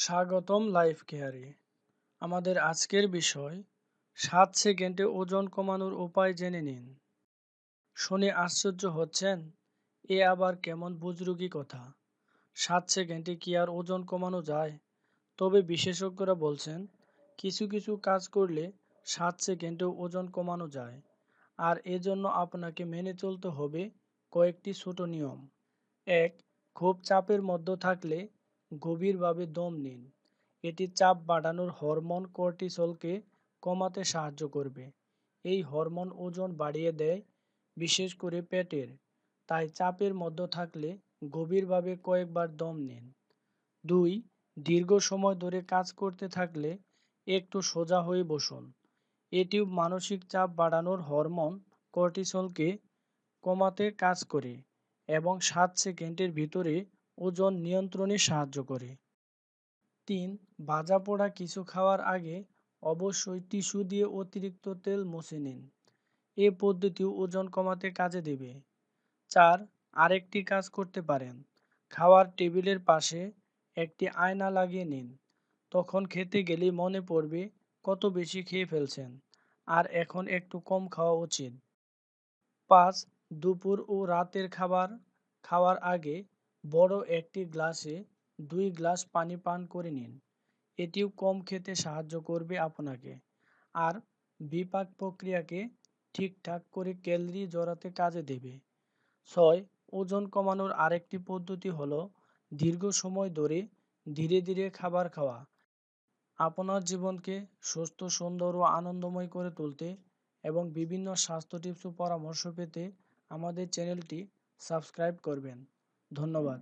স্বাগতম লাইফ কেয়ারে আমাদের আজকের বিষয়, সাত সেকেন্ডে ওজন কমানোর উপায় জেনে নিন। শুনে আশ্চর্য হচ্ছেন, এ আবার কেমন বুজরুগি কথা। সাত সেকেন্ডে কি আর ওজন কমানো যায়? তবে বিশেষজ্ঞরা বলছেন, কিছু কিছু কাজ করলে সাত সেকেন্ডে ওজন কমানো যায়। আর এজন্য আপনাকে মেনে চলতে হবে কয়েকটি ছোট নিয়ম। এক, খুব চাপের মধ্যে থাকলে গভীরভাবে দম নিন। এটি চাপ বাড়ানোর হরমোন কর্টিসলকে কমাতে সাহায্য করবে। এই হরমোন ওজন বাড়িয়ে দেয়, বিশেষ করে পেটের। তাই চাপের মধ্যে থাকলে গভীরভাবে কয়েকবার দম নিন। দুই, দীর্ঘ সময় ধরে কাজ করতে থাকলে একটু সোজা হয়ে বসুন। এটিও মানসিক চাপ বাড়ানোর হরমোন কর্টিসলকে কমাতে কাজ করে এবং সাত সেকেন্ডের ভিতরে ওজন নিয়ন্ত্রণে সাহায্য করে। তিন ভাজা পোড়া কিছু খাওয়ার আগে অবশ্যই টিস্যু দিয়ে অতিরিক্ত তেল মুছে নিন। এ পদ্ধতিও ওজন কমাতে কাজে দেবে। চার, আরেকটি কাজ করতে পারেন। খাওয়ার টেবিলের পাশে একটি আয়না লাগিয়ে নিন। তখন খেতে গেলে মনে পড়বে কত বেশি খেয়ে ফেলছেন, আর এখন একটু কম খাওয়া উচিত। পাঁচ, দুপুর ও রাতের খাবার খাওয়ার আগে বড় একটি গ্লাসে দুই গ্লাস পানি পান করে নিন। এটিও কম খেতে সাহায্য করবে আপনাকে। আর বিপাক প্রক্রিয়াকে ঠিকঠাক করে ক্যালরি জড়াতে কাজে দেবে। ছয়, ওজন কমানোর আরেকটি পদ্ধতি হলো দীর্ঘ সময় ধরে ধীরে ধীরে খাবার খাওয়া। আপনার জীবনকে সুস্থ, সুন্দর ও আনন্দময় করে তুলতে এবং বিভিন্ন স্বাস্থ্য টিপস ও পরামর্শ পেতে আমাদের চ্যানেলটি সাবস্ক্রাইব করবেন। ধন্যবাদ।